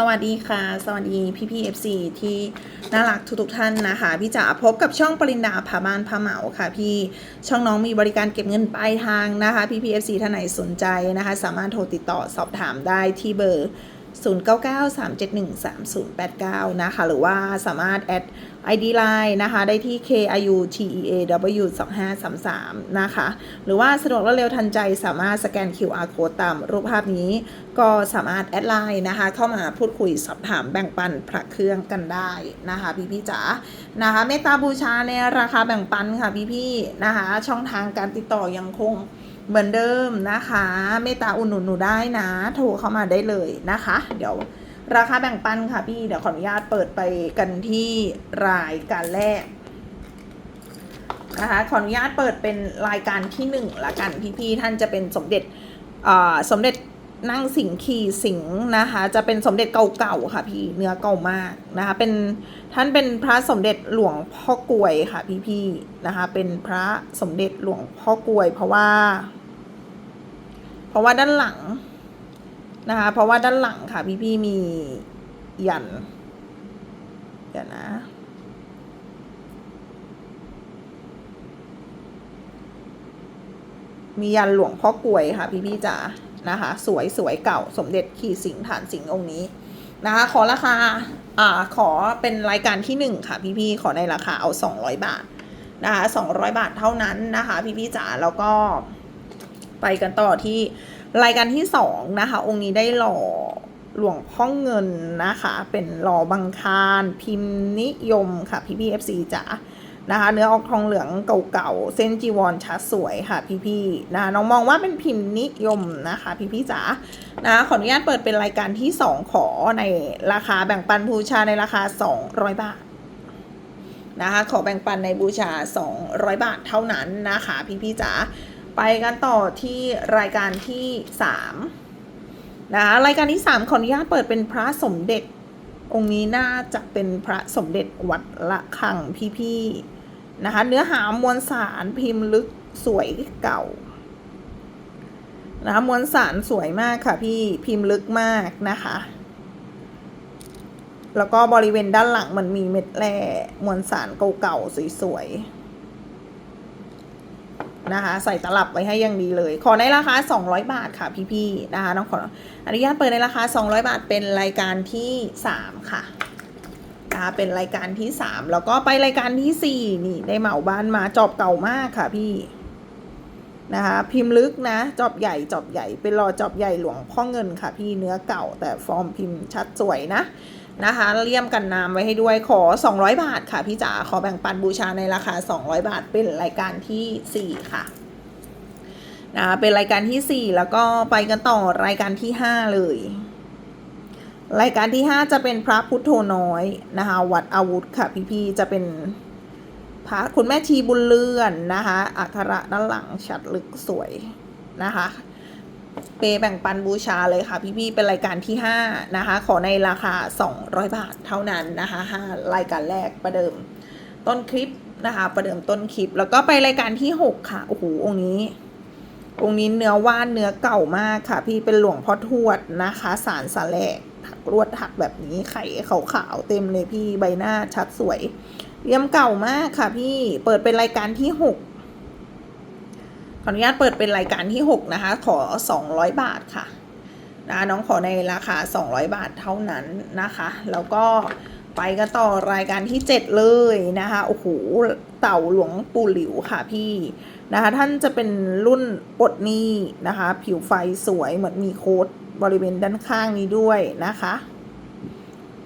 สวัสดีค่ะ สวัสดีพี่พีเอฟซีที่น่ารักทุกๆท่านนะคะ พี่จ๋าพบกับช่องปรินดาผาบ้านผาเหมาค่ะ พี่ช่องน้องมีบริการเก็บเงินปลายทางนะคะ พี่พีเอฟซีท่านไหนสนใจนะคะ สามารถโทรติดต่อสอบถามได้ที่เบอร์ 0993713089 นะคะ หรือว่าสามารถแอด ID Line นะคะ ได้ที่ KIUTEAW 2533 นะคะ หรือว่าสะดวกรวดเร็วทันใจสามารถสแกน QR code ตามรูปภาพนี้ ก็สามารถแอดไลน์นะคะ เข้ามาพูดคุยสอบถามแบ่งปันพระเครื่องกันได้นะคะ พี่พี่จ๋านะคะเมตตาบูชาในราคาแบ่งปันค่ะพี่พี่นะคะ ช่องทางการติดต่อยังคง เหมือนเดิมนะคะ เมตตาอุดหนุนหนูได้นะ โทรเข้ามาได้เลยนะคะ เดี๋ยวราคาแบ่งปันค่ะพี่ เดี๋ยวขออนุญาตเปิดไปกันที่รายการแรกนะคะ ขออนุญาตเปิดเป็นรายการที่หนึ่งละกันพี่ๆท่านจะเป็นสมเด็จสมเด็จนั่งสิงขี่สิงนะคะ จะเป็นสมเด็จเก่าๆค่ะพี่เนื้อเก่ามากนะคะ เป็นท่านเป็นพระสมเด็จหลวงพ่อกลวยค่ะพี่ๆนะคะ เป็นพระสมเด็จหลวงพ่อกลวย เพราะว่า ราะว่าด้านหลังนะคะ เพราะว่าด้านหลังค่ะ พี่ๆมียันเดี๋ยวนะ มียันหลวงพ่อกลวยค่ะ พี่พี่จ๋านะคะ สวยสวยเก่าสมเด็จขี่สิงห์ฐานสิงห์องค์นี้นะคะ ขอราคาอ่าขอเป็นรายการที่หนึ่งค่ะพี่พี่ขอในราคาเอาสองร้อยบาทนะคะสองร้อยบาทเท่านั้นนะคะ พี่พี่จ๋าแล้วก็ ไปกันต่อที่รายการที่สองนะคะ องค์นี้ได้หล่อหลวงพ่อเงินนะคะ เป็นหล่อบังคารพิมพ์นิยมค่ะพี่พี่เอฟซีจ๋านะคะเนื้อออกทองเหลืองเก่าๆ เส้นจีวรชัดสวยค่ะพี่ๆนะน้องมองว่าเป็นพิมพ์นิยมนะคะพี่ๆจ๋านะขออนุญาตเปิดเป็นรายการที่ 2 ขอในราคาแบ่งปันบูชาในราคา 200 บาทนะคะขอแบ่งปันในบูชา 200 บาทเท่านั้นนะคะพี่ๆจ๋า ไปกันต่อที่รายการที่3นะคะรายการที่ 3 ขออนุญาตเปิดเป็นพระสมเด็จ องค์นี้น่าจะเป็นพระสมเด็จวัดละคังพี่ๆนะคะเนื้อหามวลสารพิมพ์ลึกสวยเก่านะคะมวลสารสวยมากค่ะพี่พิมพ์ลึกมากนะคะ แล้วก็บริเวณด้านหลังมันมีเม็ดแร่มวลสารเก่าๆสวยๆ นะคะ ใส่ตลับไว้ให้อยังดีเลย ขอในราคา 200 บาทค่ะพี่ๆนะคะน้องขออนุญาตเปิดในราคา 200 บาทเป็นรายการที่ 3 ค่ะนะคะเป็นรายการที่ 3 แล้วก็ไปรายการที่ 4 นี่ได้เหมาบ้านมาจอบเก่ามากค่ะพี่นะคะพิมพ์ลึกนะ จอบใหญ่จอบใหญ่ เป็นรอจอบใหญ่หลวงพ่อเงินค่ะพี่เนื้อเก่าแต่ฟอร์มพิมพ์ชัดสวยนะ นะคะเลี่ยมกันน้ำไว้ให้ด้วยขอ 200 บาทค่ะพี่จ๋าขอแบ่งปันบูชาในราคา 200 บาทเป็นรายการที่ 4 ค่ะนะคะเป็นรายการที่ 4 แล้วก็ไปกันต่อรายการที่ 5 เลย รายการที่ 5 จะเป็นพระพุทโธน้อยนะคะวัดอาวุธค่ะพี่ๆจะเป็นพระคุณแม่ชีบุญเลื่อนนะคะอักขระด้านหลังชัดลึกสวยนะคะ เปแบ่งปันบูชาเลยค่ะ พี่ๆเป็นรายการที่ 5 นะคะ ขอในราคา 200 บาทเท่านั้นนะคะ5รายการแรกประเดิมต้นคลิปนะคะ ประเดิมต้นคลิป แล้วก็ไปรายการที่ 6 ค่ะ โอ้โหองค์นี้องค์นี้เนื้อว่านเนื้อเก่ามากค่ะ พี่เป็นหลวงพ่อทวดนะคะ สารสาแหลกถักลวดถักแบบนี้ไข่ขาวๆเต็มเลยพี่ใบหน้าชัดสวยเลี่ยมเก่ามากค่ะพี่เปิดเป็นรายการที่ 6 ออนุญาตเปิดเป็นรายการที่ 6 นะคะ ขอ 200 บาทค่ะนะน้องขอในราคา 200 บาทเท่านั้นนะคะ แล้วก็ไปกันต่อรายการที่ 7 เลยนะคะโอ้โหเต่าหลวงปู่หลิวค่ะพี่นะคะท่านจะเป็นรุ่นปลดนี้นะคะ ผิวไฟสวยเหมือนมีโค้ดบริเวณด้านข้างนี้ด้วยนะคะ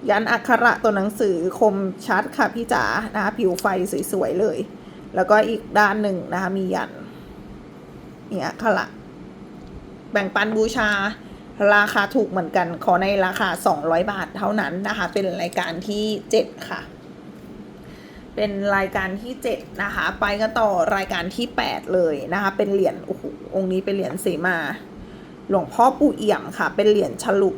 ยันอักขระตัวหนังสือคมชัดค่ะพี่จ๋านะคะผิวไฟสวยๆเลย แล้วก็อีกด้านหนึ่งนะคะมียัน เนี่ยค่ะละแบ่งปันบูชาราคาถูกเหมือนกัน ขอในราคา 200 บาทเท่านั้นนะคะ เป็นรายการที่ 7 ค่ะ เป็นรายการที่ 7 นะคะ ไปกันต่อรายการที่ 8 เลยนะคะ เป็นเหรียญโอ้โหองค์นี้เป็นเหรียญเสมา หลวงพ่อปู่เอี่ยมค่ะ เป็นเหรียญฉลุ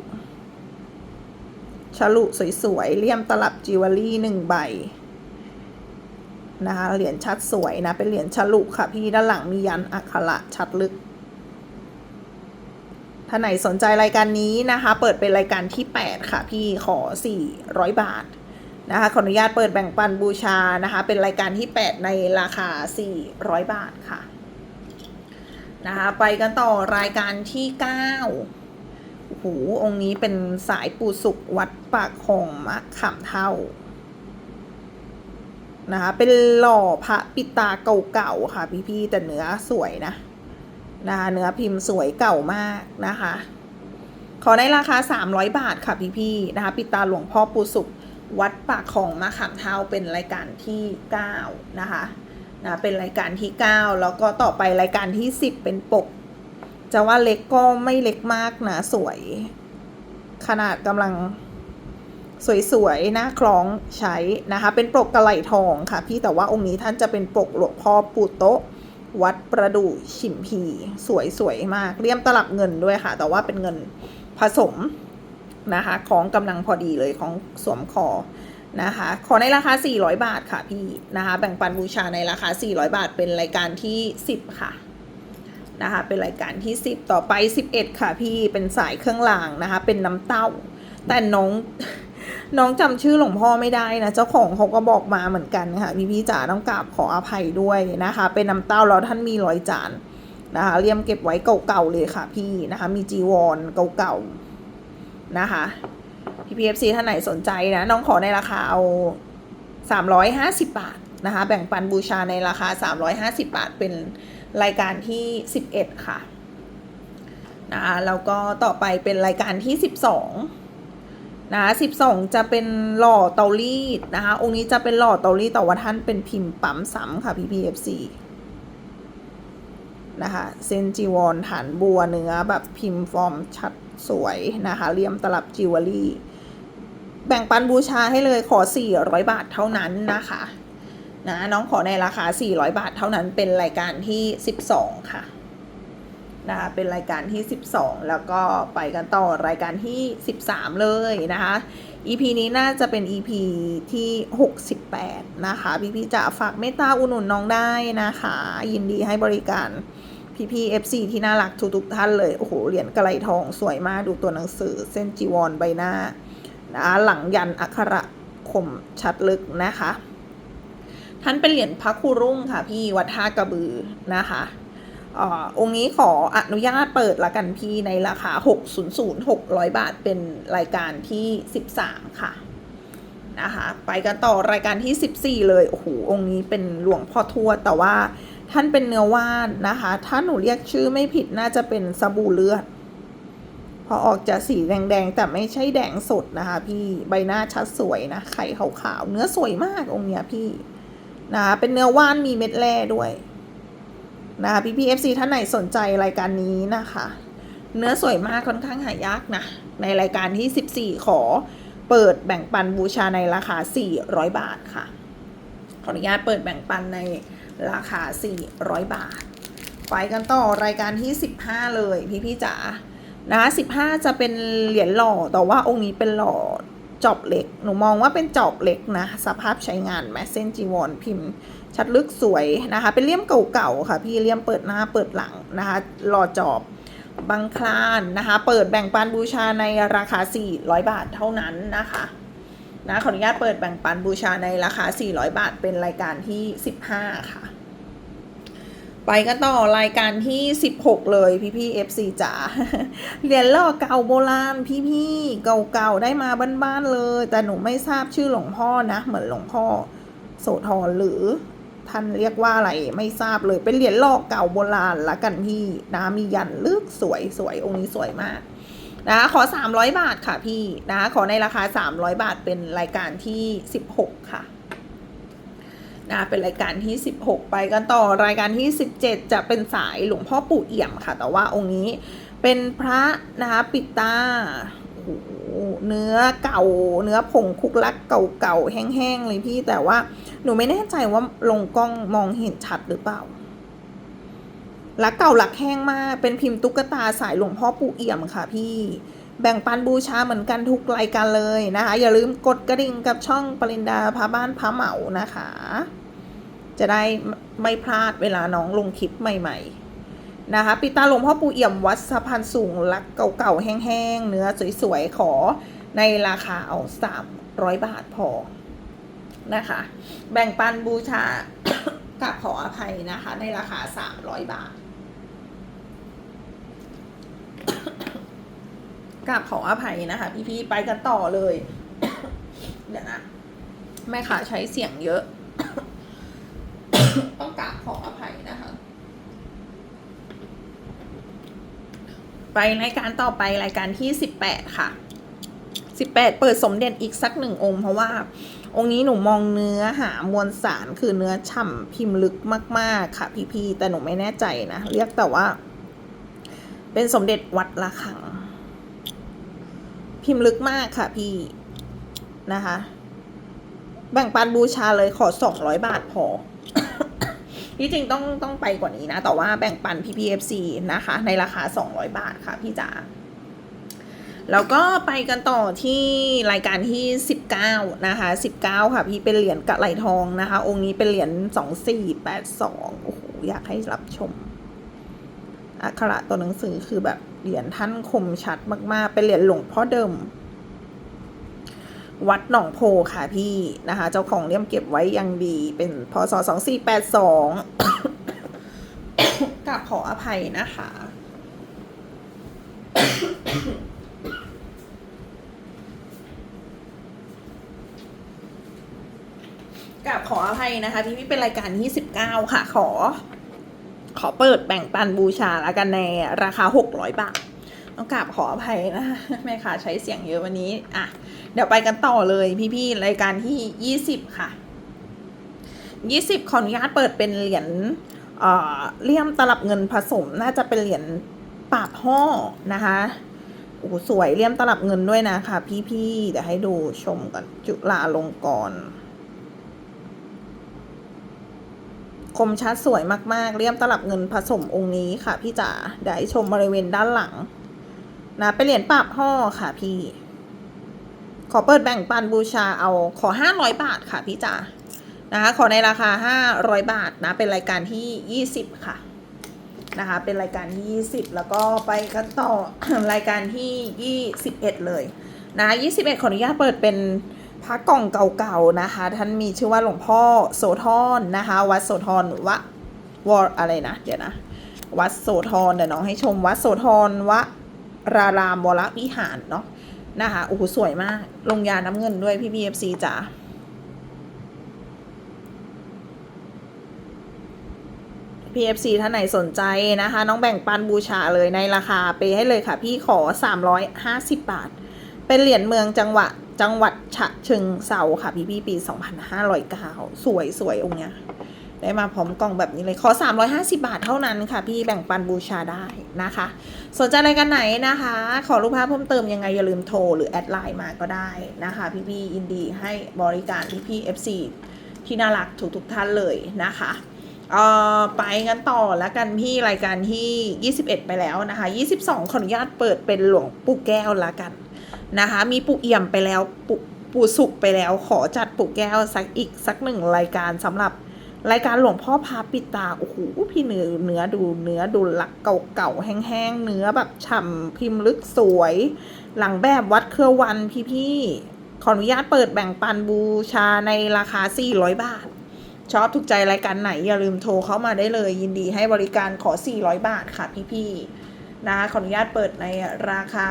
ฉลุสวยๆเลี่ยมตลับจิวเวลรี่หนึ่งใบ นะคะเหรียญชัดสวยนะ เป็นเหรียญฉลุค่ะพี่ด้านหลังมียันอักขระชัดลึกท่านไหนสนใจรายการนี้นะคะ เปิดเป็นรายการที่ 8 ค่ะ พี่ขอ 400 บาทนะคะขออนุญาตเปิดแบ่งปันบูชานะคะ เป็นรายการที่ 8 ในราคา 400 บาทค่ะนะคะไปกันต่อรายการที่9โอ้โหองค์นี้เป็นสายปูสุกวัดปากคลองมะขามเท่า นะคะ เป็นหล่อพระปิตาเก่าๆค่ะพี่ๆแต่เนื้อสวยนะนะคะเนื้อพิมพ์สวยเก่ามากนะคะ ขอในราคา 300 บาทค่ะพี่ๆนะคะ ปิตาหลวงพ่อปูสุกวัดปากของมะขามเท้าเป็นรายการที่ 9 นะคะนะเป็นรายการที่ 9 แล้วก็ต่อไปรายการที่ 10 เป็นปก จะว่าเล็กก็ไม่เล็กมากนะสวย ขนาดกำลัง สวยๆหน้าคล้องใช้นะคะ เป็นปกกระไหลทองค่ะ พี่แต่ว่าองค์นี้ท่านจะเป็นปกหลวงพ่อปูโตะวัดประดู่ฉิมพี สวยๆมากเลี่ยมตลับเงินด้วยค่ะ แต่ว่าเป็นเงินผสมนะคะของกำลังพอดีเลยของสวมคอนะคะขอในราคา 400 บาทค่ะพี่นะคะแบ่งปันบูชาในราคา 400 บาท เป็นรายการที่ 10 ค่ะนะคะเป็นรายการที่ 10 ต่อไป 11 ค่ะพี่เป็นสายเครื่องรางนะคะเป็นน้ำเต้า แต่น้อง น้องจำชื่อหลวงพ่อไม่ได้นะ เจ้าของเขาก็บอกมาเหมือนกันค่ะพี่พี่จ๋าต้องกราบขออภัยด้วยนะคะ เป็นน้ำเต้าแล้วท่านมีรอยจานนะคะเลี่ยมเก็บไว้เก่าๆเลยค่ะ พี่นะคะ มีจีวรเก่าๆนะคะพี่พีเอฟซีท่านไหนสนใจนะ น้องขอในราคาเอาสามร้อยห้าสิบบาทนะคะ แบ่งปันบูชาในราคาสามร้อยห้าสิบาทเป็นรายการที่สิบเอ็ดค่ะนะคะแล้วก็ต่อไปเป็นรายการที่สิบสอง นะคะสิบสองจะเป็นหล่อเตารีดนะคะ องค์นี้จะเป็นหล่อเตารีดแต่ว่าท่านเป็นพิมพ์ปั๊มซ้ำค่ะพี่พีเอฟซีนะคะเซนจีวรฐานบัวเนื้อแบบพิมพ์ฟอร์มชัดสวยนะคะเลี่ยมตลับจิวเวลรี่ แบ่งปันบูชาให้เลยขอ 400 บาทเท่านั้นนะคะนะน้องขอในราคา 400 บาทเท่านั้นเป็นรายการที่ 12 ค่ะ นะคะเป็นรายการที่ 12 แล้วก็ไปกันต่อรายการที่ 13 เลยนะคะ EP นี้น่าจะเป็น EP ที่ 68 นะคะ พี่ๆจะฝากเมตตาอุดหนุนน้องได้นะคะ ยินดีให้บริการพี่ๆ FC ที่น่ารักทุกๆท่านเลย โอ้โห เหรียญกระไหลทองสวยมากดูตัวหนังสือเส้นจีวรใบหน้านะคะหลังยันอักขระคมชัดลึกนะคะ ท่านเป็นเหรียญพระครูรุ่งค่ะ พี่วัดท่ากระบือนะคะ อองค์นี้ขออนุญาตเปิดละกันพี่ในราคา 600 600 บาทเป็นรายการที่ 13 ค่ะนะคะไปกันต่อรายการที่ 14 เลย โอ้โห องค์นี้เป็นหลวงพ่อทวด แต่ว่าท่านเป็นเนื้อว่านนะคะ ถ้าหนูเรียกชื่อไม่ผิดน่าจะเป็นสบู่เลือด พอออกจะสีแดงๆ แต่ไม่ใช่แดงสดนะคะ พี่ใบหน้าชัดสวยนะ ไข่ขาวๆ เนื้อสวยมากองค์เนี้ยพี่นะคะเป็นเนื้อว่านมีเม็ดแร่ด้วย นะคะพี่พีเอฟซีท่านไหนสนใจรายการนี้นะคะ เนื้อสวยมากค่อนข้างหายากนะ ในรายการที่ 14 ขอเปิดแบ่งปันบูชาในราคา 400 บาทค่ะ ขออนุญาตเปิดแบ่งปันในราคา 400 บาท ไปกันต่อรายการที่ 15 เลยพี่พี่จ๋านะคะ15 จะเป็นเหรียญหล่อแต่ว่าองค์นี้เป็นหล่อ จอบเหล็ก หนูมองว่าเป็นจอบเหล็กนะ สภาพใช้งานแมสเซนจีวรพิมพ์ ชัดลึกสวยนะคะ เป็นเลี่ยมเก่าๆค่ะ พี่เลี่ยมเปิดหน้าเปิดหลังนะคะหล่อจอบบางคลานนะคะ เปิดแบ่งปันบูชาในราคา 400 บาทเท่านั้นนะคะนะขออนุญาตเปิดแบ่งปันบูชาในราคา 400 บาท เป็นรายการที่ 15 ค่ะ ไปกันต่อรายการที่ 16 เลยพี่พี่ FC จ๋าเหรียญล่อเก่าโบราณพี่พี่เก่าๆได้มาบ้านๆเลย แต่หนูไม่ทราบชื่อหลวงพ่อนะ เหมือนหลวงพ่อโสธรหรือท่านเรียกว่าอะไรไม่ทราบเลยเป็นเหรียญล่อเก่าโบราณละกันพี่นะมียันลึกสวยสวยองค์นี้สวยมากนะขอ 300 บาทค่ะพี่นะคะขอในราคา 300 บาทเป็นรายการที่ 16 ค่ะ นะเป็นรายการที่ 16 ไปกันต่อรายการที่ 17 จะเป็นสายหลวงพ่อปู่เอี่ยมค่ะ แต่ว่าองค์นี้เป็นพระนะคะปิดตาเนื้อเก่า เนื้อผงคุกลักเก่าๆแห้งๆเลยพี่แต่ว่าหนูไม่แน่ใจว่าลงกล้องมองเห็นชัดหรือเปล่าลักเก่าลักแห้งมาก เป็นพิมพ์ตุ๊กตาสายหลวงพ่อปู่เอี่ยมค่ะพี่ แบ่งปันบูชาเหมือนกันทุกรายการเลยนะคะ อย่าลืมกดกระดิ่งกับช่องปรินดาพาบ้านพาเหมานะคะ จะได้ไม่พลาดเวลาน้องลงคลิปใหม่ๆนะคะปิตาหลวงพ่อปู่เอี่ยมวัดสะพานสูงรักเก่าๆแห้งๆ เนื้อสวยๆ ขอในราคาเอาสามร้อยบาทพอนะคะ แบ่งปันบูชากับขออภัยนะคะ ในราคาสามร้อยบาท กับขออภัยนะคะ พี่ๆไปกันต่อเลย เดี๋ยวนะแม่ขาใช้เสียงเยอะ ต้องกราบขออภัยนะคะ ไปรายการต่อไปรายการที่สิบแปดค่ะสิบแปดเปิดสมเด็จอีกสักหนึ่งองค์เพราะว่า องค์นี้หนูมองเนื้อหามวลสารคือเนื้อฉ่ำพิมพ์ลึกมาก ๆ ค่ะ พี่ๆแต่หนูไม่แน่ใจนะ เรียกแต่ว่า เป็นสมเด็จวัดละคัง พิมพ์ลึกมากค่ะพี่นะคะ แบ่งปันบูชาเลยขอสองร้อยบาทพอที่จริงต้องต้องไปกว่านี้นะ แต่ว่าแบ่งปัน PPFC นะคะ ในราคา 200 บาทค่ะพี่จ๋าแล้วก็ไปกันต่อที่รายการที่ 19 นะคะ 19 ค่ะ พี่เป็นเหรียญกะไหลทองนะคะ องค์นี้เป็นเหรียญ 2482 โอ้โห อยากให้รับชมอักขระตัวหนังสือคือแบบ เหรียญท่านคมชัดมากๆ เป็นเหรียญหลวงพ่อเดิม วัดหนองโพค่ะพี่นะคะ เจ้าของเลี่ยมเก็บไว้อยังดี เป็นพศสองสี่แปดสองกับขออภัยนะคะกับขออภัยนะคะ พี่พี่เป็นรายการที่สิบเก้าค่ะขอ อเปิดแบ่งปันบูชาแล้วกันในราคาหกร้อยบาทต้องกราบขออภัยนะแม่ค่ะใช้เสียงเยอะวันนี้ อะ เดี๋ยวไปกันต่อเลยพี่ๆรายการที่ยี่สิบค่ะยี่สิบขออนุญาตเปิดเป็นเหรียญเอ่อเลี่ยมตลับเงินผสมน่าจะเป็นเหรียญปาบห่อนะคะโอ้สวยเลี่ยมตลับเงินด้วยนะคะ พี่ๆเดี๋ยวให้ดูชมกันจุฬาลงกรณ์ คมชัดสวยมากๆ เลี่ยมตลับเงินผสมองค์นี้ค่ะพี่จ๋าเดี๋ยวให้ชมบริเวณด้านหลัง นะเป็นเหรียญปราบห่อค่ะพี่ ขอเปิดแบ่งปันบูชาเอาขอห้าร้อยบาทค่ะพี่จ๋านะคะขอในราคาห้าร้อยบาทนะเป็นรายการที่ยี่สิบค่ะนะคะเป็นรายการที่ยี่สิบแล้วก็ไปกันต่อรายการที่ยี่สิบเอ็ดเลยนะยี่สิบเอ็ดขออนุญาตเปิดเป็น พระกล่องเก่าๆนะคะ ท่านมีชื่อว่าหลวงพ่อโสธรนะคะ วัดโสธรวะวออะไรนะเดี๋ยวนะ วัดโสธรเดี๋ยวน้องให้ชมวัดโสธรวะรารามวรวิหารเนาะนะคะโอ้โหสวยมาก ลงยาน้ำเงินด้วยพี่พีเอฟซีจ๋าพีเอฟซีท่านไหนสนใจนะคะ น้องแบ่งปันบูชาเลยในราคาไปให้เลยค่ะ พี่ขอ 350 บาท เป็นเหรียญเมืองจังหวัด จังหวัดฉะเชิงเซาค่ะ พี่พี่ปี 2509 สวยสวยองค์เนี้ย ได้มาพร้อมกล่องแบบนี้เลย ขอ 350 บาทเท่านั้นค่ะ พี่แบ่งปันบูชาได้นะคะ สนใจรายการไหนนะคะ ขอรูปภาพเพิ่มเติมยังไง อย่าลืมโทรหรือแอดไลน์มาก็ได้นะคะ พี่ๆยินดีให้บริการพี่ๆ FC ที่น่ารักทุกๆท่านเลยนะคะเอ่อไปกันต่อแล้วกันพี่รายการที่ 21 ไปแล้วนะคะ 22 ขออนุญาตเปิดเป็นหลวงปู่แก้วละกัน นะคะ มีปู่เอี่ยมไปแล้วปู่ปู่สุกไปแล้ว ขอจัดปู่แก้วสักอีกสักหนึ่งรายการสำหรับรายการหลวงพ่อพาปิดตาโอ้โหพี่เนื้อเนื้อดูเนื้อดูหลักเก่าๆแห้งๆเนื้อแบบฉ่ำพิมพ์ลึกสวย หลังแบบวัดเครือวันพี่ๆขออนุญาตเปิดแบ่งปันบูชาในราคา 400 บาท ชอบถูกใจรายการไหนอย่าลืมโทรเข้ามาได้เลย ยินดีให้บริการขอ 400 บาทค่ะพี่ๆ นะขออนุญาตเปิดในราคา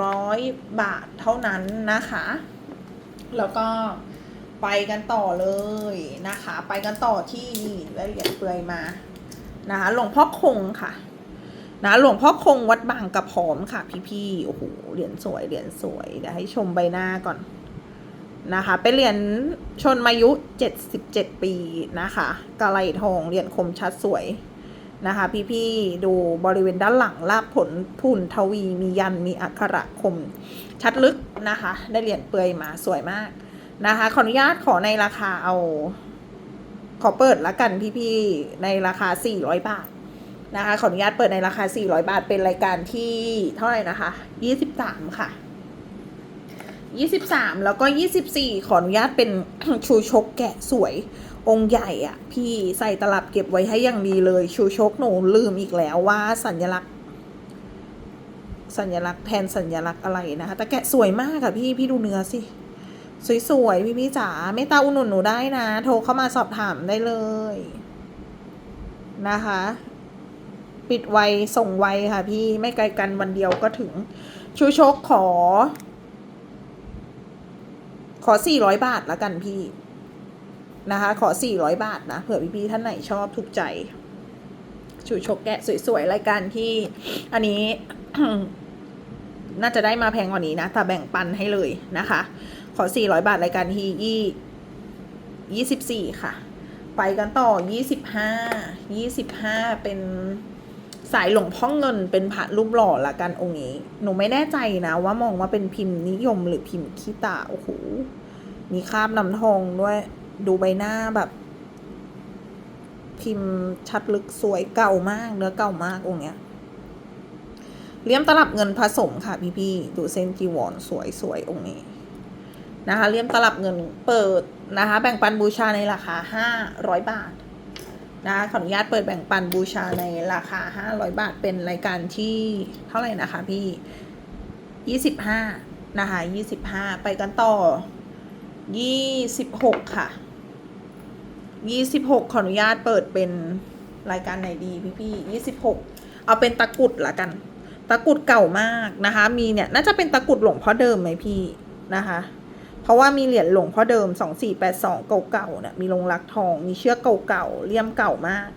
400 บาทเท่านั้นนะคะ แล้วก็ไปกันต่อเลยนะคะ ไปกันต่อที่นี่ได้เหรียญเปลือยมานะคะหลวงพ่อคงค่ะนะหลวงพ่อคงวัดบางกระพร้อมค่ะ พี่ๆโอ้โหเหรียญสวยเหรียญสวยเดี๋ยวให้ชมใบหน้าก่อนนะคะ เป็นเหรียญชนมายุ 77 ปีนะคะกะไหลทองเหรียญคมชัดสวย นะคะ พี่ๆดูบริเวณด้านหลังลาบผลทุนทวีมียันมีอักขระคม ชัดลึกนะคะ ได้เหรียญเปลือยมาสวยมากนะคะ ขออนุญาตขอในราคาเอา ขอเปิดละกันพี่ๆในราคา 400 บาทนะคะ ขออนุญาตเปิดในราคา 400 บาทเป็นรายการที่เท่าไหร่นะคะ 23 ค่ะ 23 แล้วก็ 24 ขออนุญาตเป็นชูชกแกะสวย องค์ใหญ่อะพี่ใส่ตลับเก็บไว้ให้อย่างดีเลย ชูชกหนูลืมอีกแล้วว่าสัญลักษณ์ สัญลักษณ์แทนสัญลักษณ์อะไรนะคะแต่แกะสวยมากอะพี่พี่ดูเนื้อสิ สวยๆ พี่พี่จ๋าไม่ตาอุดหนุนหนูได้นะ โทรเข้ามาสอบถามได้เลย นะคะ ปิดไวส่งไวค่ะ พี่ไม่ไกลกันวันเดียวก็ถึง ชูชกขอ ขอสี่ร้อยบาทละกันพี่ นะคะ ขอสี่ร้อยบาทนะ เผื่อพี่ๆท่านไหนชอบถูกใจชูชกแกะสวยๆ รายการที่ อันนี้ น่าจะได้มาแพงกว่านี้นะ แต่แบ่งปันให้เลยนะคะ ขอ 400 บาทรายการที่ยี่24ค่ะ ไปกันต่อ25 25เป็นสายหลวงพ่อเงินเป็นพระรูปหล่อละกันองค์นี้ หนูไม่แน่ใจนะ ว่ามองว่าเป็นพิมพ์นิยมหรือพิมพ์ขี้ตา โอ้โห มีคราบน้ำทองด้วย ดูใบหน้าแบบ พิมพ์ชัดลึกสวยเก่ามากเนื้อเก่ามากองเนี้ยเลี่ยมตลับเงินผสมค่ะพี่ๆดูเส้นจีวรสวยสวยองค์นี้นะคะเลี่ยมตลับเงินเปิดนะคะ แบ่งปันบูชาในราคาห้าร้อยบาทนะคะขออนุญาตเปิดแบ่งปันบูชาในราคาห้าร้อยบาทเป็นรายการที่เท่าไหร่นะคะพี่ยี่สิบห้านะคะยี่สิบห้าไปกันต่อยี่สิบหกค่ะ ยี่สิบหกขออนุญาตเปิดเป็นรายการไหนดีพี่พี่ยี่สิบหกเอาเป็นตะกรุดละกัน ตะกรุดเก่ามากนะคะ มีเนี่ยน่าจะเป็นตะกรุดหลวงพ่อเดิมไหมพี่นะคะ เพราะว่ามีเหรียญหลวงพ่อเดิมสองสี่แปดสองเก่าๆเนี่ยมีลงรักทอง มีเชือกเก่าๆเลี่ยมเก่ามาก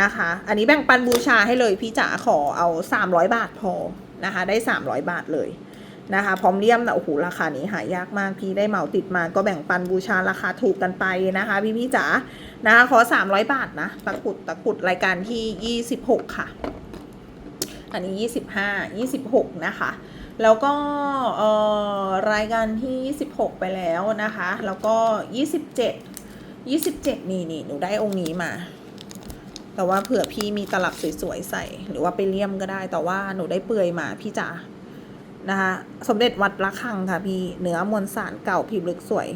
นะคะ อันนี้แบ่งปันบูชาให้เลยพี่จ๋าขอเอาสามร้อยบาทพอนะคะ ได้สามร้อยบาทเลย นะคะ พร้อมเลี่ยมนะโอ้โหราคานี้หายากมากพี่ได้เหมาติดมาก็แบ่งปันบูชาราคาถูกกันไปนะคะ พี่พี่จ๋านะคะขอสามร้อยบาทนะตะกุดตะกุดรายการที่ยี่สิบหกค่ะ อันนี้ยี่สิบห้ายี่สิบหกนะคะ แล้วก็เอ่อรายการที่ยี่สิบหกไปแล้วนะคะ แล้วก็ยี่สิบเจ็ดยี่สิบเจ็ดนี่นี่หนูได้องค์นี้มาแต่ว่าเผื่อพี่มีตลับสวยๆใส่ หรือว่าไปเลี่ยมก็ได้ แต่ว่าหนูได้เปลือยมาพี่จ๋า นะคะสมเด็จวัดระฆังค่ะพี่เนื้อมวลสารเก่าพิมพ์ลึกสวย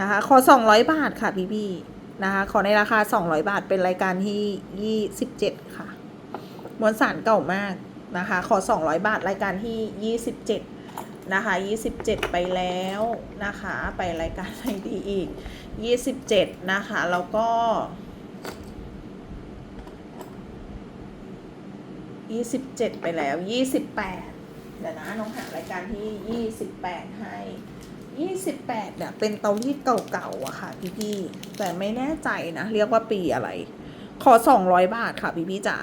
นะคะขอสองร้อยบาทค่ะพี่พี่ๆนะคะขอในราคาสองร้อยบาทเป็นรายการที่ยี่สิบเจ็ดค่ะ มวลสารเก่ามากนะคะขอ200บาทรายการที่27นะคะ27ไปแล้วนะคะไปรายการไหนดีอีก27นะคะแล้วก็27ไปแล้ว28เดี๋ ยวนะน้องหารายการที่ 28 ให้ 28เนี่ยเป็นเตารีดเก่าๆอะค่ะ พี่ๆแต่ไม่แน่ใจนะ เรียกว่าปีอะไร ขอ 200 บาทค่ะ พี่ๆจ๋า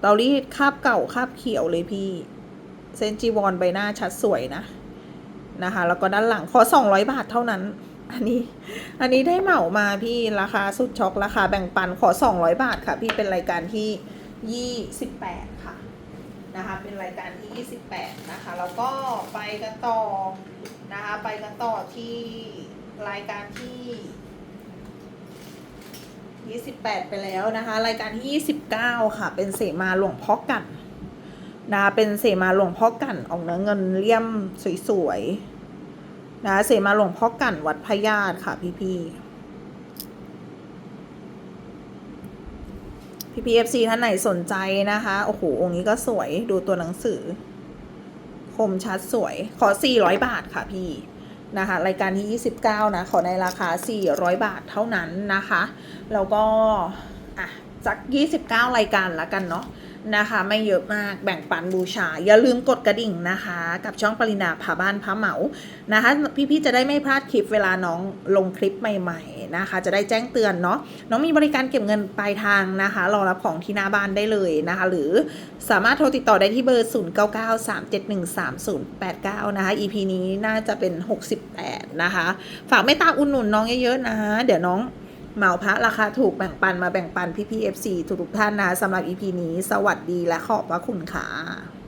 เตารีดคาบเก่าคาบเขียวเลยพี่ เซนจีวอนใบหน้าชัดสวยนะนะคะ แล้วก็ด้านหลังขอสองร้อยบาทเท่านั้น อันนี้ อันนี้ได้เหมามาพี่ราคาสุดช็อกราคาแบ่งปันขอสองร้อยบาทค่ะ พี่เป็นรายการที่ยี่สิบแปดค่ะ นะคะ เป็นรายการที่ยี่สิบแปดนะคะ แล้วก็ไปกันต่อนะคะ ไปกันต่อที่รายการที่ 28 ไปแล้วนะคะ รายการที่ 29 ค่ะ เป็นเสมาหลวงพ่อกันนะคะเป็นเสมาหลวงพ่อกันออกเนื้อเงินเลี่ยมสวยๆนะคะเสมาหลวงพ่อกันวัดพญาตค่ะพี่พี่ พี่พีเอฟซีท่านไหนสนใจนะคะ โอ้โห องค์นี้ก็สวยดูตัวหนังสือ คมชัดสวย ขอ 400 บาทค่ะพี่นะคะ รายการที่ 29 นะ ขอในราคา 400 บาทเท่านั้นนะคะ แล้วก็อะจัก 29 รายการละกันเนาะ นะคะ ไม่เยอะมากแบ่งปันบูชา อย่าลืมกดกระดิ่งนะคะ กับช่องปรินาพาบ้านพาเหมานะคะ พี่ๆจะได้ไม่พลาดคลิปเวลาน้องลงคลิปใหม่ๆนะคะ จะได้แจ้งเตือนเนาะน้องมีบริการเก็บเงินปลายทางนะคะรอรับของที่หน้าบ้านได้เลยนะคะ หรือสามารถโทรติดต่อได้ที่เบอร์ 0993713089 นะคะ EP นี้น่าจะเป็น 68 นะคะ ฝากไม่ตาอุดหนุนน้องเยอะๆนะ เดี๋ยวน้อง เหมาพระราคาถูกแบ่งปันมาแบ่งปันพี่พีเอฟซีทุกๆท่านนะสำหรับอีพีนี้ สวัสดีและขอบพระคุณค่ะ